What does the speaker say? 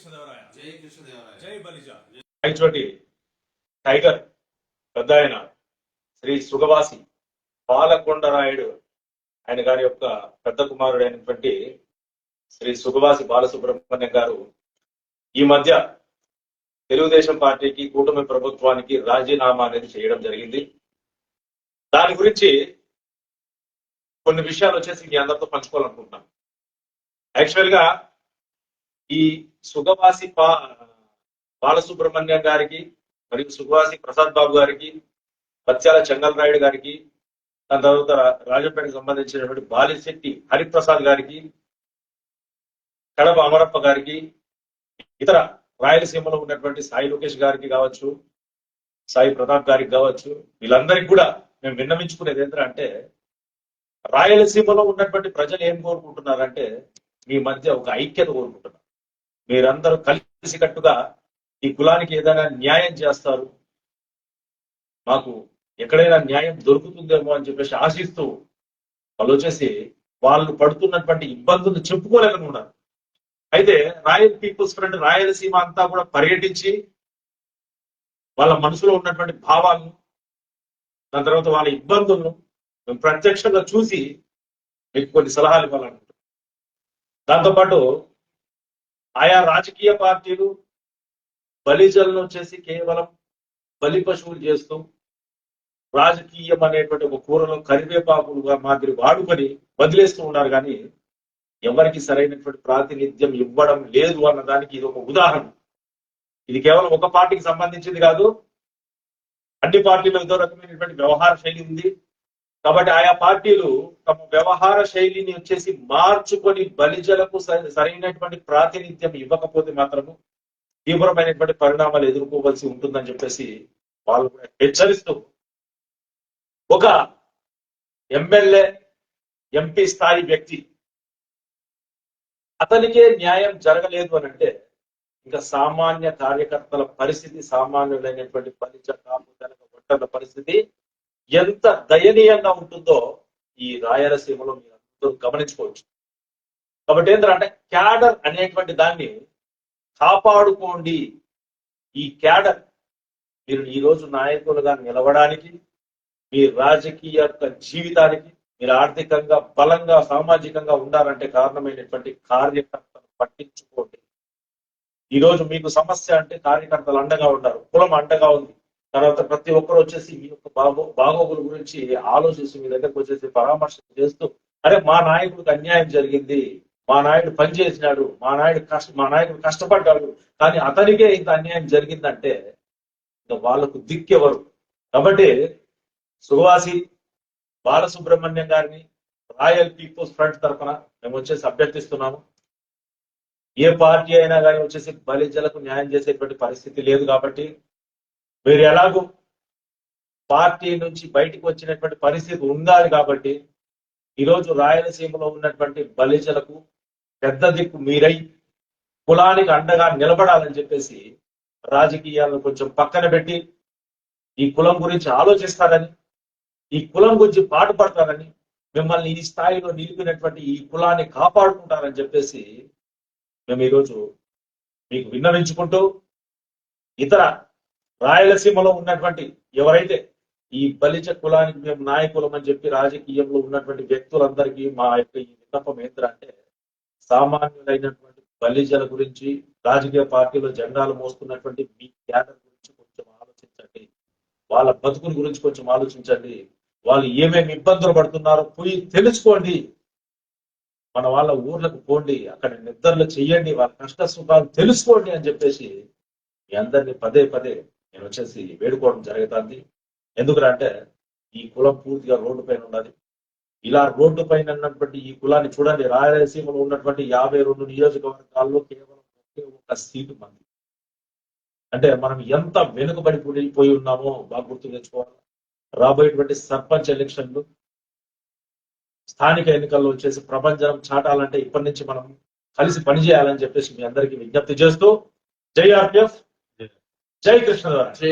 కృష్ణదేవరాయ జై కృష్ణదేవరాయ జై బలిజ. రాయచోటి టైగర్ పెద్ద ఆయన శ్రీ సుగవాసి బాలకొండరాయుడు ఆయన గారి యొక్క పెద్ద కుమారుడు అయినటువంటి శ్రీ సుగవాసి బాలసుబ్రహ్మణ్యం గారు ఈ మధ్య తెలుగుదేశం పార్టీకి కూటమి ప్రభుత్వానికి రాజీనామా అనేది చేయడం జరిగింది. దాని గురించి కొన్ని విషయాలు వచ్చేసి మీ అందరితో పంచుకోవాలనుకుంటున్నాను. యాక్చువల్గా ఈ సుగవాసి పా బాలసుబ్రహ్మణ్యం గారికి మరియు సుగవాసి ప్రసాద్ బాబు గారికి పత్యాల చెంగల్ రాయుడు గారికి దాని తర్వాత రాజంపేటకు సంబంధించినటువంటి బాలిశెట్టి హరిప్రసాద్ గారికి కడప అమరప్ప గారికి ఇతర రాయలసీమలో ఉన్నటువంటి సాయి లోకేష్ గారికి కావచ్చు సాయి ప్రతాప్ గారికి కావచ్చు వీళ్ళందరికీ కూడా మేము విన్నవించుకునేది ఏంటంటే రాయలసీమలో ఉన్నటువంటి ప్రజలు ఏం కోరుకుంటున్నారంటే మీ మధ్య ఒక ఐక్యత కోరుకుంటున్నారు. మీరందరూ కలిసికట్టుగా ఈ కులానికి ఏదైనా న్యాయం చేస్తారు. మాకు ఎక్కడైనా న్యాయం దొరుకుతుందేమో అని చెప్పేసి ఆశిస్తూ వాళ్ళు వచ్చేసి వాళ్ళు పడుతున్నటువంటి ఇబ్బందులు చెప్పుకోలేకనున్నారు అయితే రాయల్ పీపుల్స్ ఫ్రంట్ రాయలసీమ అంతా కూడా పర్యటించి వాళ్ళ మనసులో ఉన్నటువంటి భావాలను దాని తర్వాత వాళ్ళ ఇబ్బందులను మేము ప్రత్యక్షంగా చూసి మీకు కొన్ని సలహాలు ఇవ్వాలనుకుంటున్నాం. దాంతోపాటు ఆయా రాజకీయ పార్టీలు బలిజలను వచ్చేసి కేవలం బలి పశువులు చేస్తూ రాజకీయం అనేటువంటి ఒక కూరలో కరివేపాకులుగా మాదిరి వాడుకొని వదిలేస్తూ ఉన్నారు కానీ ఎవరికి సరైనటువంటి ప్రాతినిధ్యం ఇవ్వడం లేదు అన్న దానికి ఇది ఒక ఉదాహరణ. ఇది కేవలం ఒక పార్టీకి సంబంధించింది కాదు అన్ని పార్టీలో ఏదో రకమైనటువంటి వ్యవహార శైలి ఉంది. కాబట్టి ఆయా పార్టీలు తమ వ్యవహార శైలిని వచ్చేసి మార్చుకొని బలిజలకు సరైనటువంటి ప్రాతినిధ్యం ఇవ్వకపోతే మాత్రము తీవ్రమైనటువంటి పరిణామాలు ఎదుర్కోవాల్సి ఉంటుందని చెప్పేసి వాళ్ళు కూడా హెచ్చరిస్తూ ఒక ఎమ్మెల్యే ఎంపీ స్థాయి వ్యక్తి అతనికే న్యాయం జరగలేదు అని అంటే ఇంకా సామాన్య కార్యకర్తల పరిస్థితి సామాన్యులైనటువంటి పరిచయ కాపు పరిస్థితి ఎంత దయనీయంగా ఉంటుందో ఈ రాయలసీమలో మీరు అందరూ గమనించుకోవచ్చు. కాబట్టి ఏంటంటే క్యాడర్ అనేటువంటి దాన్ని కాపాడుకోండి. ఈ క్యాడర్ మీరు ఈ రోజు నాయకులుగా నిలవడానికి మీ రాజకీయ జీవితానికి మీరు ఆర్థికంగా బలంగా సామాజికంగా ఉండాలంటే కారణమైనటువంటి కార్యకర్తలు పట్టించుకోండి. ఈ రోజు మీకు సమస్య అంటే కార్యకర్తలు అండగా ఉంటారు కులం అండగా ఉంది. తర్వాత ప్రతి ఒక్కరు వచ్చేసి మీ యొక్క బాగో బాగోగుల గురించి ఆలోచిస్తూ మీ దగ్గరకు వచ్చేసి పరామర్శ చేస్తూ అరే మా నాయకుడికి అన్యాయం జరిగింది. మా నాయుడు పని చేసినాడు. మా నాయుడు కష్ట మా నాయకుడు కష్టపడ్డాడు. కానీ అతనికే ఇంత అన్యాయం జరిగిందంటే ఇంకా వాళ్ళకు దిక్కెవరు కాబట్టి సువాసి బాలసుబ్రహ్మణ్యం గారిని రాయల్ పీపుల్స్ ఫ్రంట్ తరఫున మేము వచ్చేసి అభ్యర్థిస్తున్నాము. ఏ పార్టీ అయినా కానీ వచ్చేసి బలిజలకు న్యాయం చేసేటువంటి పరిస్థితి లేదు కాబట్టి మీరు ఎలాగో పార్టీ నుంచి బయటకు వచ్చినటువంటి పరిస్థితి ఉండాలి కాబట్టి ఈరోజు రాయలసీమలో ఉన్నటువంటి బలిజలకు పెద్ద దిక్కు మీరై కులానికి అండగా నిలబడాలని చెప్పేసి రాజకీయాలను కొంచెం పక్కన పెట్టి ఈ కులం గురించి ఆలోచిస్తారని ఈ కులం గురించి పాటుపడతారని మిమ్మల్ని ఈ స్థాయిలో నిలిపినటువంటి ఈ కులాన్ని కాపాడుకుంటారని చెప్పేసి మేము ఈరోజు మీకు విన్నవించుకుంటూ ఇతర రాయలసీమలో ఉన్నటువంటి ఎవరైతే ఈ బలిజ కులానికి మేము నాయకులం అని చెప్పి రాజకీయంలో ఉన్నటువంటి వ్యక్తులందరికీ మా యొక్క ఈ విన్నపం ఏంటంటే సామాన్యులైనటువంటి బలిజల గురించి రాజకీయ పార్టీలో జెండాలు మోస్తున్నటువంటి మీ క్యాడర్ గురించి కొంచెం ఆలోచించండి. వాళ్ళ బతుకుల గురించి కొంచెం ఆలోచించండి. వాళ్ళు ఏమేమి ఇబ్బందులు పడుతున్నారో పోయి తెలుసుకోండి. మన వాళ్ళ ఊర్లకు పోండి అక్కడ నిద్రలు చేయండి వాళ్ళ కష్ట సుఖాలు తెలుసుకోండి అని చెప్పేసి మీ అందరినీ పదే పదే నేను వచ్చేసి వేడుకోవడం జరుగుతుంది. ఎందుకంటే ఈ కులం పూర్తిగా రోడ్డు పైన ఉన్నది. ఇలా రోడ్డు పైన ఉన్నటువంటి ఈ కులాన్ని చూడండి. రాయలసీమలో ఉన్నటువంటి యాభై రెండు నియోజకవర్గాల్లో కేవలం ఒకే ఒక సీటు మంది. అంటే మనం ఎంత వెనుకబడి వెనుకబడిపోయి ఉన్నామో బాగా గుర్తు తెచ్చుకోవాలి. రాబోయేటువంటి సర్పంచ్ ఎలక్షన్లు స్థానిక ఎన్నికల్లో వచ్చేసి ప్రపంచం చాటాలంటే ఇప్పటి నుంచి మనం కలిసి పనిచేయాలని చెప్పేసి మీ అందరికీ విజ్ఞప్తి చేస్తూ జై ఆర్పిఎఫ్ జై కృష్ణదేవరాయ జై